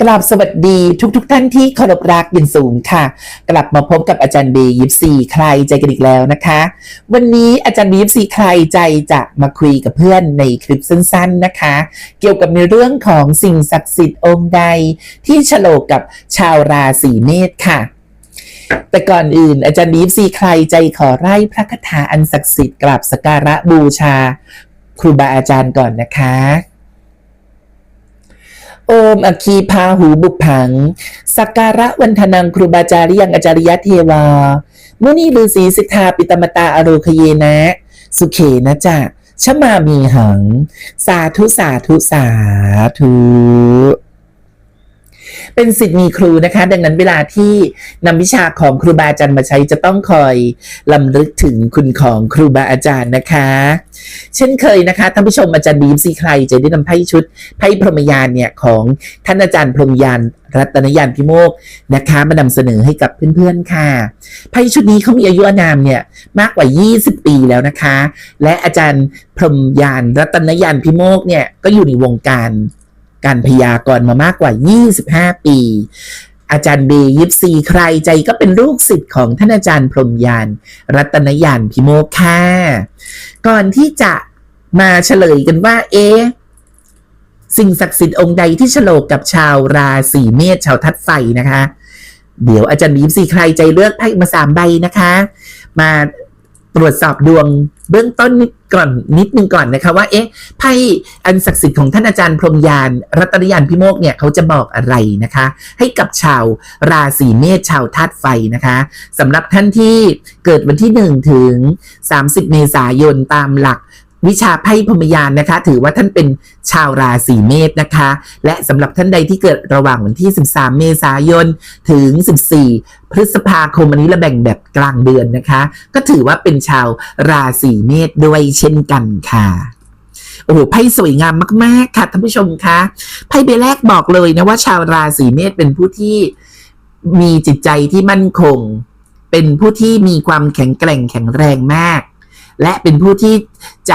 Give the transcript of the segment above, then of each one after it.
กราบสวัสดีทุกๆทท่านที่เคารพรักยินสูงค่ะ กลับมาพบกับอาจารย์เบย์ยิปซีใครใจกันอีกแล้วนะคะ วันนี้อาจารย์เบย์ยิปซีใครใจจะมาคุยกับเพื่อนในคลิปสั้นๆนะคะ เกี่ยวกับในเรื่องของสิ่งศักดิ์สิทธิ์องค์ใดที่ฉลกกับชาวราศีเมษค่ะ แต่ก่อนอื่น อาจารย์บีฟซีใครใจขอไล่พระคาถาอันศักดิ์สิทธิ์กราบสกการะบูชา ครูบาอาจารย์ก่อนนะคะโอมอคีพาหูบุพัง สักการะวันทนังครูบาจาริยังอาจาริยะเทวา มุนีฤาษีสิทธาปิตมตาอโรคเยนะ สุเขนะจะชมามีหัง สาธุสาธุสาธุ เป็นสิทธิ์มีครูนะคะ ดังนั้นเวลาที่นำวิชาของครูบาอาจารย์มาใช้จะต้องคอยลำลึกถึงคุณของครูบาอาจารย์นะคะ เช่นเคยนะคะท่านผู้ชมอาจารย์บีมซีใครจะได้นำไพ่ชุดไพ่พรหมยานเนี่ยของท่านอาจารย์พรหมยานรัตนยานพิโมกนะคะมานำเสนอให้กับเพื่อนๆค่ะไพ่ชุดนี้เขามีอายุอานามเนี่ยมากกว่า 20 ปีแล้วนะคะ และอาจารย์พรหมยานรัตนยานพิโมกเนี่ยก็อยู่ในวงการ การพยากรณ์มามากกว่า 25 ปี อาจารย์เบย์ยิปซีใครใจก็เป็นลูกศิษย์ของท่านอาจารย์พรหมยาน รัตนยานพิโมกค่ะ ก่อนที่จะมาเฉลยกันว่า เอ๊สิ่งศักดิ์สิทธิ์องค์ใดที่ฉลกกับชาวราศีเมษชาวทัดไฟนะคะ เดี๋ยวอาจารย์บีมสีใครใจเลือกไพ่มาสามใบนะคะ มาตรวจสอบดวง เบื้องต้นนิดก่อนนิดนึงก่อนนะคะว่าเอ๊ะไพ่อันศักดิ์สิทธิ์ของท่านอาจารย์พรมยาน รัตนยานพิโมกเนี่ยเขาจะบอกอะไรนะคะ ให้กับชาวราศีเมษชาวธาตุไฟนะคะสำหรับท่านที่เกิดวันที่ 1 ถึง 30 เมษายนตามหลัก วิชาไพ่พมยานนะคะ ถือว่าท่านเป็นชาวราศีเมษนะคะ และสำหรับท่านใดที่เกิดระหว่างวันที่ 13 เมษายน ถึง 14 พฤษภาคมอันนี้เราแบ่งแบบกลางเดือนนะคะ ก็ถือว่าเป็นชาวราศีเมษด้วยเช่นกันค่ะโอ้โหไพ่สวยงามมาก ๆ ค่ะท่านผู้ชมคะไพ่ใบแรกบอกเลยนะว่าชาวราศีเมษเป็นผู้ที่มีจิตใจที่มั่นคง เป็นผู้ที่มีความแข็งแกร่งแข็งแรงมาก และเป็นผู้ที่ใจ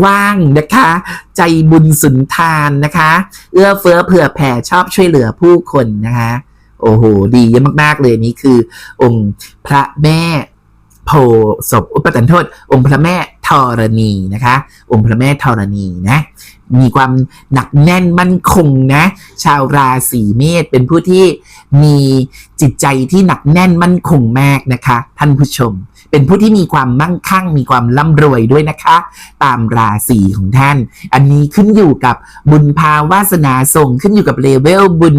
กว้างนะคะ ใจบุญสุนทานนะคะ เอื้อเฟื้อเผื่อแผ่ชอบช่วยเหลือผู้คนนะคะ โอ้โห ดีเยอะมาก ๆ เลยนี่คือ องค์พระแม่โพศพอุปตันโทษ องค์พระแม่ธรณีนะคะ องค์พระแม่ธรณีนะมีความหนักแน่นมั่นคงนะ ชาวราศีเมษเป็นผู้ที่มีจิตใจที่หนักแน่นมั่นคงมากนะคะ ท่านผู้ชม เป็นผู้ที่มีความมั่งคั่ง มีความร่ำรวยด้วยนะคะ ตามราศีของท่าน อันนี้ขึ้นอยู่กับบุญภาวาสนาส่งขึ้นอยู่กับเลเวลบุญ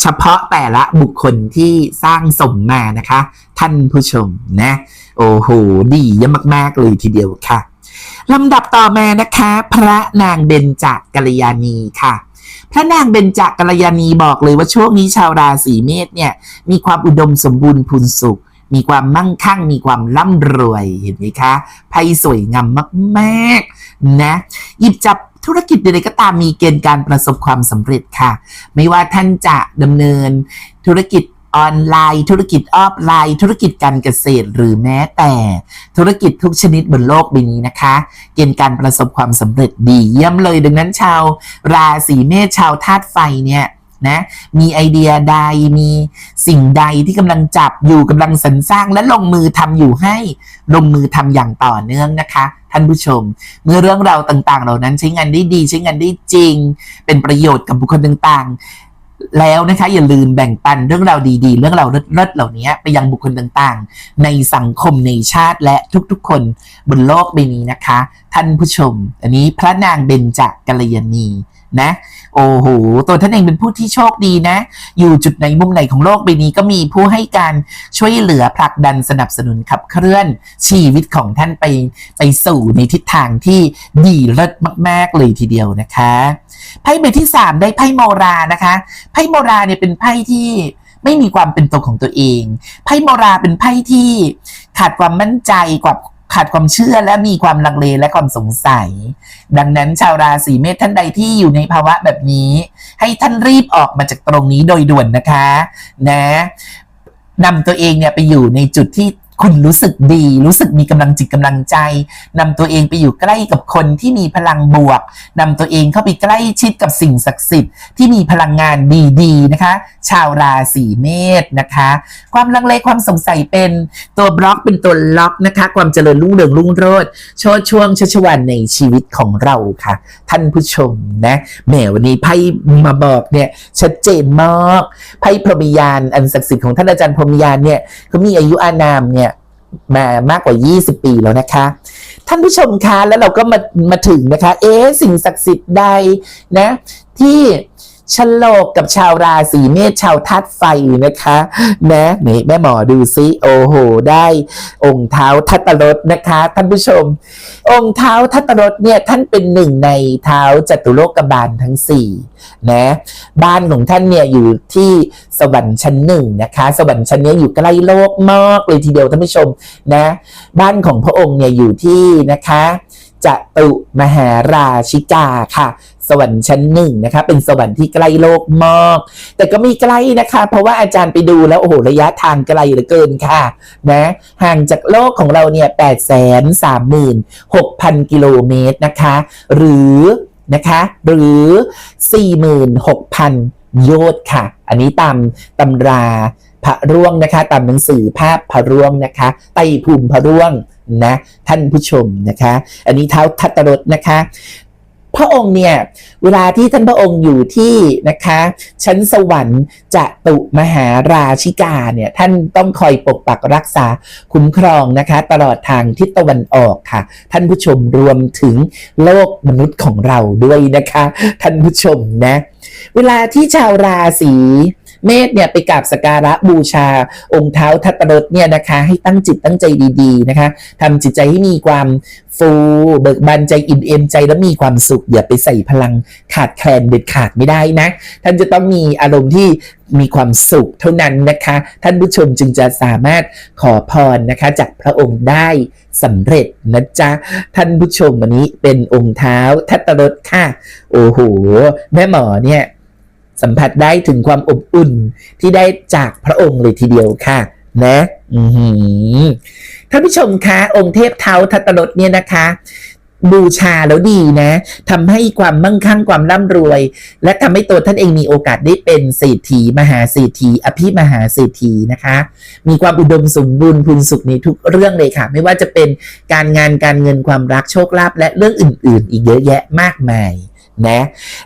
เฉพาะแต่ละบุคคลที่สร้างสมมานะคะ ท่านผู้ชมนะ โอ้โห ดีเยี่ยมมาก ๆ เลยทีเดียวค่ะลำดับต่อมานะคะ พระนางเบญจกัลยาณีค่ะพระนางเบญจกัลยาณีบอกเลยว่าช่วงนี้ชาวราศีเมษเนี่ยมีความอุดมสมบูรณ์พูนสุข มีความมั่งคั่ง มีความร่ำรวยเห็นไหมคะไพ่สวยงามมากๆนะหยิบจับธุรกิจใดๆก็ตามมีเกณฑ์การประสบความสำเร็จค่ะ ไม่ว่าท่านจะดำเนินธุรกิจออนไลน์ ธุรกิจออฟไลน์ ธุรกิจการเกษตรหรือแม้แต่ธุรกิจทุกชนิดบนโลกใบนี้นะคะ เกณฑ์การประสบความสำเร็จดีเยี่ยมเลยดังนั้นชาว ราศีเมษชาวธาตุไฟเนี่ย นะ มีไอเดียใดมีสิ่งใดที่กำลังจับอยู่กำลังสรรสร้างและลงมือทำอยู่ให้ลงมือทำอย่างต่อเนื่องนะคะ ท่านผู้ชม เมื่อเรื่องราวต่าง ๆ เหล่านั้นใช้งานได้ดี ใช้งานได้จริง เป็นประโยชน์กับบุคคลต่างๆ แล้วนะคะอย่าลืมแบ่งปันเรื่องราวดีๆ เรื่องราวเลิศๆเหล่านี้ไปยังบุคคลต่างๆ ในสังคมในชาติและทุกๆ คนบนโลกใบนี้นะคะ ท่านผู้ชม อันนี้พระนางเบญจกัลยาณี นะโอ้โหตัวท่านเองเป็นผู้ที่โชคดีนะ อยู่จุดไหนมุมไหนของโลกใบนี้ก็มีผู้ให้การช่วยเหลือผลักดันสนับสนุนขับเคลื่อนชีวิตของท่านไปไปสู่ในทิศทางที่ดีเลิศมาก ๆ เลยทีเดียวนะคะไพ่ใบที่ 3 ได้ไพ่โมรานะคะไพ่โมราเนี่ยเป็นไพ่ที่ไม่มีความเป็นตัวของตัวเอง ไพ่โมราเป็นไพ่ที่ขาดความมั่นใจกว่า ขาดความเชื่อและมีความลังเลและความสงสัย ดังนั้นชาวราศีเมษท่านใดที่อยู่ในภาวะแบบนี้ ให้ท่านรีบออกมาจากตรงนี้โดยด่วนนะคะ นะนำตัวเองเนี่ยไปอยู่ในจุดที่ คุณรู้สึกดี รู้สึกมีกำลังจิตกำลังใจนำตัวเองไปอยู่ใกล้กับคนที่มีพลังบวกนำตัวเองเข้าไปใกล้ชิดกับสิ่งศักดิ์สิทธิ์ที่มีพลังงานดีๆนะคะ ชาวราศีเมษนะคะ ความลังเลความสงสัยเป็นตัวบล็อกเป็นตัวล็อกนะคะ ความเจริญรุ่งเรืองรุ่งโรจน์โชดช่วงชัชวันในชีวิตของเราค่ะ ท่านผู้ชมนะแหมวันนี้ไพ่มาบอกเนี่ยชัดเจนมากไพ่พรหมยานอันศักดิ์สิทธิ์ของท่านอาจารย์พรหมยานเนี่ยเขามีอายุอานามเนี่ย มามากกว่า 20 ปีแล้วนะคะ ท่านผู้ชมคะแล้วเราก็มามาถึงนะคะ เอ๊ะสิ่งศักดิ์สิทธิ์ใดนะที่ ฉลกกับชาวราศีเมษชาวธาตุไฟนะคะนะนี่แม่หมอดูซิโอ้โห ได้องค์เท้าทัตรสนะคะ ท่านผู้ชม องค์เท้าทัตรสเนี่ยท่านเป็นหนึ่งในเท้าจัตุโลกบาลทั้งสี่นะบ้านของท่านเนี่ยอยู่ที่สวรรค์ชั้นหนึ่งนะคะ สวรรค์ชั้นนี้อยู่ใกล้โลกมากเลยทีเดียวท่านผู้ชมนะ บ้านของพระองค์เนี่ยอยู่ที่นะคะ จตุมหาราชิกาค่ะ สวรรค์ชั้นหนึ่งนะคะ เป็นสวรรค์ที่ใกล้โลกมาก แต่ก็ม่ใกล้นะคะ เพราะว่าอาจารย์ไปดูแล้ว โอ้โห ระยะทางไกลเหลือเกินค่ะ นะ ห่างจากโลกของเราเนี่ย8 3 6 0 0 0กิโลเมตรนะคะ หรือนะคะ หรือ46,000โยชน์ค่ะ อันนี้ตามตำราพระร่วงนะคะ ตามหนังสือภาพพระร่วงนะคะ ไตภูมิพระร่วง นะท่านผู้ชมนะคะ อันนี้เท้าทัตตรสนะคะ พระองค์เนี่ยเวลาที่ท่านพระองค์อยู่ที่นะคะ ชั้นสวรรค์จะตุมหาราชิกาเนี่ยท่านต้องคอยปกปักรักษาคุ้มครองนะคะ ตลอดทางทิศตะวันออกค่ะ ท่านผู้ชมรวมถึงโลกมนุษย์ของเราด้วยนะคะ ท่านผู้ชมนะ เวลาที่ชาวราศี เมษเนี่ยไปกราบสการะบูชา องค์เท้าทัตตรสเนี่ยนะคะ ให้ตั้งจิตตั้งใจดีๆนะคะทำจิตใจให้มีความฟูเบิกบานใจอิ่มเอมใจและมีความสุขอย่าไปใส่พลังขาดแคลนเด็ดขาดไม่ได้นะ ท่านจะต้องมีอารมณ์ที่มีความสุขเท่านั้นนะคะ ท่านผู้ชมจึงจะสามารถขอพรนะคะ จากพระองค์ได้สำเร็จนะจ๊ะ ท่านผู้ชมวันนี้เป็นองค์เท้าทัตตรสค่ะ โอ้โห แม่หมอเนี่ย สัมผัสได้ถึงความอบอุ่นที่ได้จากพระองค์เลยทีเดียวค่ะ นะท่านผู้ชมคะ องค์เทพเท้าทัตตรสเนี่ยนะคะ บูชาแล้วดีนะทำให้ความมั่งคั่งความร่ำรวย และทำให้ตัวท่านเองมีโอกาสได้เป็นเศรษฐีมหาเศรษฐีอภิมหาเศรษฐีนะคะ มีความอุดมสมบูรณ์พูนสุขในทุกเรื่องเลยค่ะ ไม่ว่าจะเป็นการงานการเงินความรักโชคลาภและเรื่องอื่น ๆ อีกเยอะแยะมากมาย นะ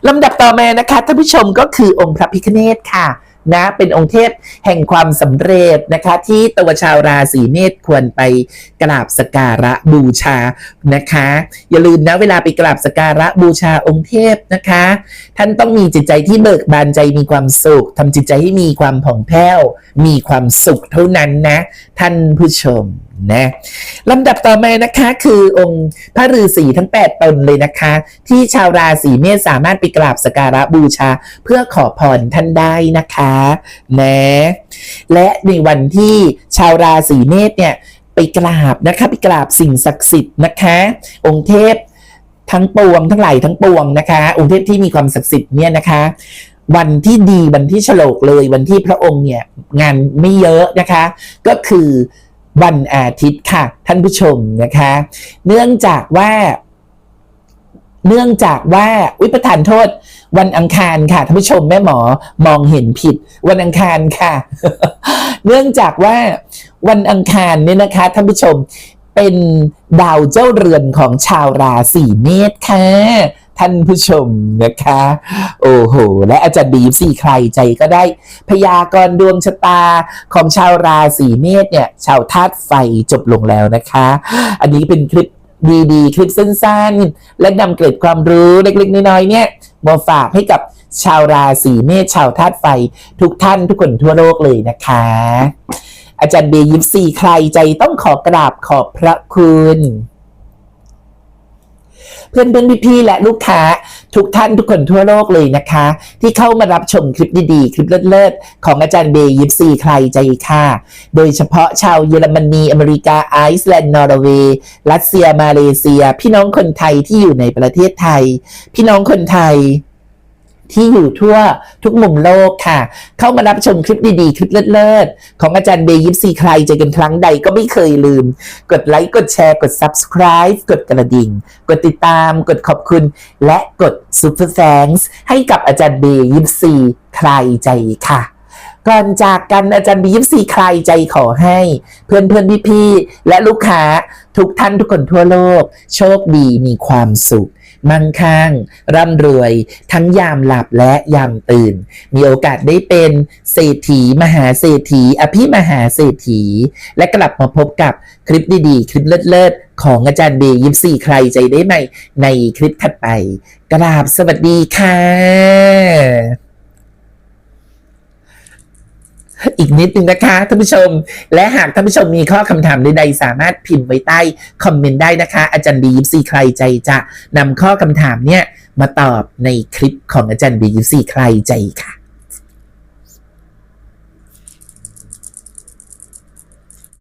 ลำดับต่อมานะคะท่านผู้ชมก็คือองค์พระพิฆเนศค่ะนะเป็นองค์เทพแห่งความสำเร็จนะคะ ที่ตัวชาวราศีเมษควรไปกราบสการะบูชานะคะ อย่าลืมนะเวลาไปกราบสกการะบูชาองค์เทพนะคะ ท่านต้องมีจิตใจที่เบิกบานใจมีความสุขทำจิตใจให้มีความผ่องแผ้ว มีความสุขเท่านั้นนะ ท่านผู้ชม นะลำดับต่อมานะคะคือองค์พระฤาษีทั้ง 8 ตนเลยนะคะ ที่ชาวราศีเมษสามารถไปกราบสการะบูชา เพื่อขอพรท่านได้นะคะนะและในวันที่ชาวราศีเมษเนี่ยไปกราบนะคะไปกราบสิ่งศักดิ์สิทธิ์นะคะ องค์เทพทั้งปวงทั้งหลายทั้งปวงนะคะ องค์เทพที่มีความศักดิ์สิทธิ์เนี่ยนะคะวันที่ดีวันที่ฉลกเลยวันที่พระองค์เนี่ยงานไม่เยอะนะคะ ก็คือ วันอาทิตย์ค่ะ ท่านผู้ชมนะคะ เนื่องจากว่า เนื่องจากว่าวิประทานโทษ วันอังคารค่ะท่านผู้ชมแม่หมอมองเห็นผิด วันอังคารค่ะ เนื่องจากว่าวันอังคารเนี่ยนะคะท่านผู้ชมเป็นดาวเจ้าเรือนของชาวราศีเมษค่ะ ท่านผู้ชมนะคะ โอ้โห และอาจารย์บีสี่ใครใจก็ได้ พยากรณ์ดวงชะตาของชาวราศีเมษเนี่ย ชาวธาตุไฟจบลงแล้วนะคะ อันนี้เป็นคลิปดีๆ คลิปสั้นๆ และนำเกร็ดความรู้เล็กๆ น้อยๆ เนี่ย มาฝากให้กับชาวราศีเมษชาวธาตุไฟ ทุกท่านทุกคนทั่วโลกเลยนะคะ อาจารย์เบยิปซีใครใจต้องขอกราบขอบพระคุณ เพื่อนเพื่อนพี่พี่ๆและลูกค้า ทุกท่านทุกคนทั่วโลกเลยนะคะ ที่เข้ามารับชมคลิปดีๆ คลิปเลิศๆ ของอาจารย์เบย์ยิปซีใครใจค่ะ โดยเฉพาะชาวเยอรมนี อเมริกา ไอซ์แลนด์ นอร์เวย์ รัสเซีย มาเลเซีย พี่น้องคนไทยที่อยู่ในประเทศไทย พี่น้องคนไทย ที่อยู่ทั่วทุกมุมโลกค่ะ เข้ามารับชมคลิปดีๆ คลิปเลิศๆ ของอาจารย์เบย์ยิปซีใครเจอกันครั้งใดก็ไม่เคยลืม กดไลค์ กดแชร์ กด subscribe กดกระดิ่ง กดติดตาม กดขอบคุณ และกด super thanks ให้กับอาจารย์เบย์ยิปซีใครใจค่ะก่อนจากกันอาจารย์บียิปซีใครใจขอให้ เพื่อนเพื่อนพี่พี่ๆและลูกค้าทุกท่านทุกคนทั่วโลก โชคดีมีความสุข มั่งคั่งร่ำรวย ทั้งยามหลับและยามตื่น มีโอกาสได้เป็นเศรษฐีมหาเศรษฐี อภิมหาเศรษฐี และกลับมาพบกับคลิปดีๆ คลิปเลิศๆ ของอาจารย์เบย์ยิปซีใครใจได้ไหมในคลิปถัดไป กราบสวัสดีค่ะ อีกนิดนึงนะคะท่านผู้ชม และหากท่านผู้ชมมีข้อคำถามใดๆสามารถพิมพ์ไว้ใต้คอมเมนต์ได้นะคะ อาจารย์บียิปซีใครใจจะนำข้อคำถามเนี่ยมาตอบในคลิปของอาจารย์บียิปซีใครใจค่ะ